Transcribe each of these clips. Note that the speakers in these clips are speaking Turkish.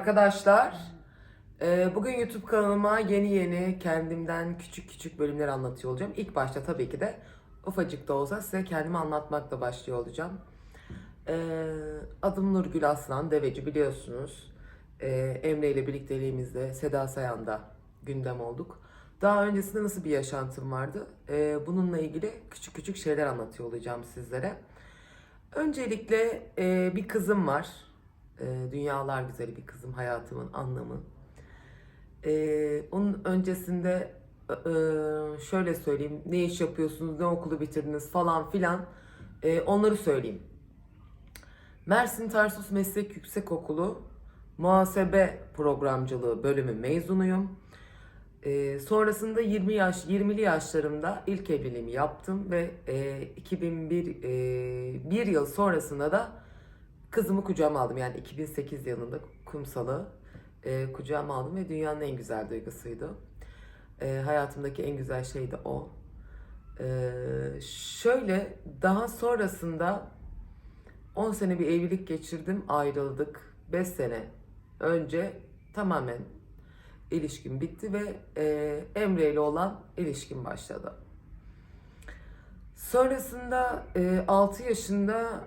Arkadaşlar, e, bugün YouTube kanalıma yeni yeni kendimden küçük küçük bölümler anlatıyor olacağım. İlk başta tabii ki de ufacık da olsa size kendimi anlatmakla başlıyor olacağım. E, Adım Nurgül Aslan, deveci biliyorsunuz. E, Emre ile birlikteliğimizde Seda Sayan'da gündem olduk. Daha öncesinde nasıl bir yaşantım vardı? Bununla ilgili küçük küçük şeyler anlatıyor olacağım sizlere. Öncelikle bir kızım var. E, dünyalar güzeli bir kızım, hayatımın anlamı. E, onun öncesinde e, e, şöyle söyleyeyim, ne iş yapıyorsunuz, ne okulu bitirdiniz falan filan E, onları söyleyeyim. Mersin Tarsus Meslek Yüksekokulu Muhasebe Programcılığı bölümü mezunuyum. Ee, sonrasında 20 yaş 20'li yaşlarımda ilk evliliğimi yaptım ve e, 2001 e, bir yıl sonrasında da kızımı kucağıma aldım. Yani 2008 yılında kumsalı e, kucağıma aldım ve dünyanın en güzel duygusuydu. E, hayatımdaki en güzel şey de o. E, şöyle daha sonrasında 10 sene bir evlilik geçirdim, ayrıldık. 5 sene önce tamamen ilişkim bitti ve e, Emre ile olan ilişkim başladı. Sonrasında e, 6 yaşında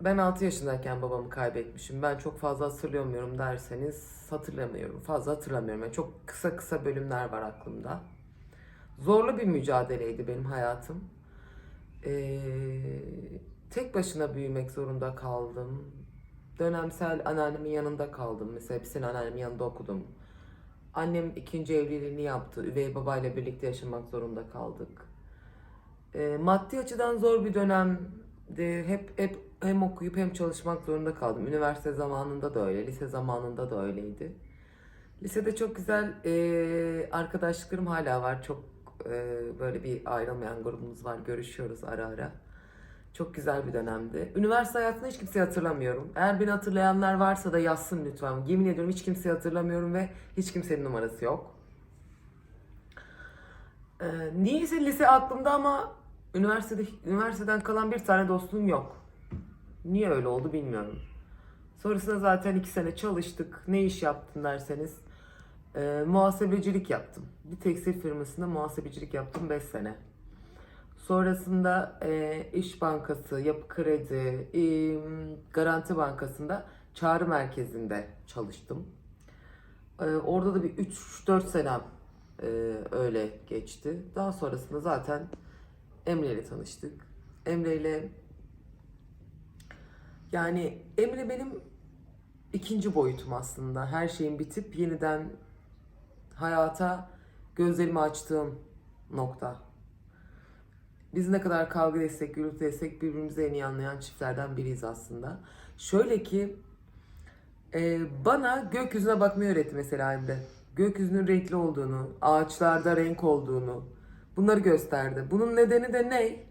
ben 6 yaşındayken babamı kaybetmişim. Ben çok fazla hatırlamıyorum derseniz hatırlamıyorum. Fazla hatırlamıyorum. Yani çok kısa kısa bölümler var aklımda. Zorlu bir mücadeleydi benim hayatım. E, tek başına büyümek zorunda kaldım. Dönemsel anneannemin yanında kaldım. Mesela hepsini anneannemin yanında okudum. Annem ikinci evliliğini yaptı. Üvey babayla birlikte yaşamak zorunda kaldık. E, maddi açıdan zor bir dönemdi. Hep hep hem okuyup hem çalışmak zorunda kaldım. Üniversite zamanında da öyle, lise zamanında da öyleydi. Lisede çok güzel e, arkadaşlıklarım hala var. Çok e, böyle bir ayrılmayan grubumuz var. Görüşüyoruz ara ara. Çok güzel bir dönemdi. Üniversite hayatını hiç kimseyi hatırlamıyorum. Eğer beni hatırlayanlar varsa da yazsın lütfen. Yemin ediyorum hiç kimseyi hatırlamıyorum ve hiç kimsenin numarası yok. Ee, niyeyse lise aklımda ama üniversitede üniversiteden kalan bir tane dostum yok. Niye öyle oldu bilmiyorum. Sonrasında zaten iki sene çalıştık. Ne iş yaptın derseniz. e, muhasebecilik yaptım. Bir tekstil firmasında muhasebecilik yaptım 5 sene. Sonrasında e, İş Bankası, Yapı Kredi, e, Garanti Bankası'nda çağrı merkezinde çalıştım. E, orada da bir 3-4 senem e, öyle geçti. Daha sonrasında zaten Emre ile tanıştık. Emre ile yani Emre benim ikinci boyutum aslında. Her şeyin bitip yeniden hayata gözlerimi açtığım nokta. Biz ne kadar kavga etsek, gürültü etsek birbirimizi en iyi anlayan çiftlerden biriyiz aslında. Şöyle ki e, bana gökyüzüne bakmayı öğretti mesela Emre. Gökyüzünün renkli olduğunu, ağaçlarda renk olduğunu bunları gösterdi. Bunun nedeni de ne?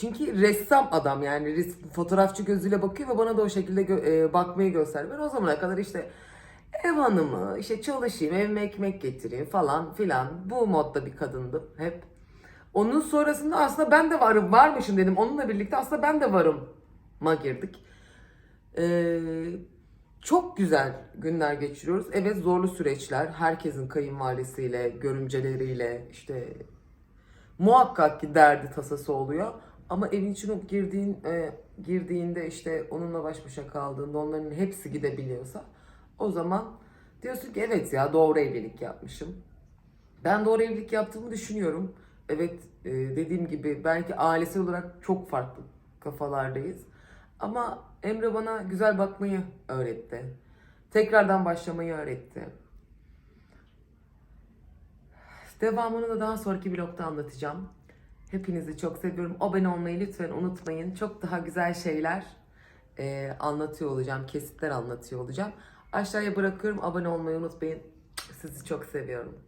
Çünkü ressam adam yani res- fotoğrafçı gözüyle bakıyor ve bana da o şekilde gö- e, bakmayı gösterdi. Ben o zamana kadar işte ev hanımı, işte çalışayım, evime ekmek getireyim falan filan. Bu modda bir kadındım hep. Onun sonrasında aslında ben de varım, varmışım dedim. Onunla birlikte aslında ben de varım ma girdik. Ee, çok güzel günler geçiriyoruz. Evet zorlu süreçler. Herkesin kayınvalidesiyle, görümceleriyle işte muhakkak ki derdi tasası oluyor. Ama evin içine girdiğin, e, girdiğinde işte onunla baş başa kaldığında onların hepsi gidebiliyorsa o zaman diyorsun ki evet ya doğru evlilik yapmışım. Ben doğru evlilik yaptığımı düşünüyorum. Evet e, dediğim gibi belki ailesel olarak çok farklı kafalardayız. Ama Emre bana güzel bakmayı öğretti. Tekrardan başlamayı öğretti. Devamını da daha sonraki vlogda anlatacağım. Hepinizi çok seviyorum. Abone olmayı lütfen unutmayın. Çok daha güzel şeyler e, anlatıyor olacağım. Kesitler anlatıyor olacağım. Aşağıya bırakıyorum. Abone olmayı unutmayın. Sizi çok seviyorum.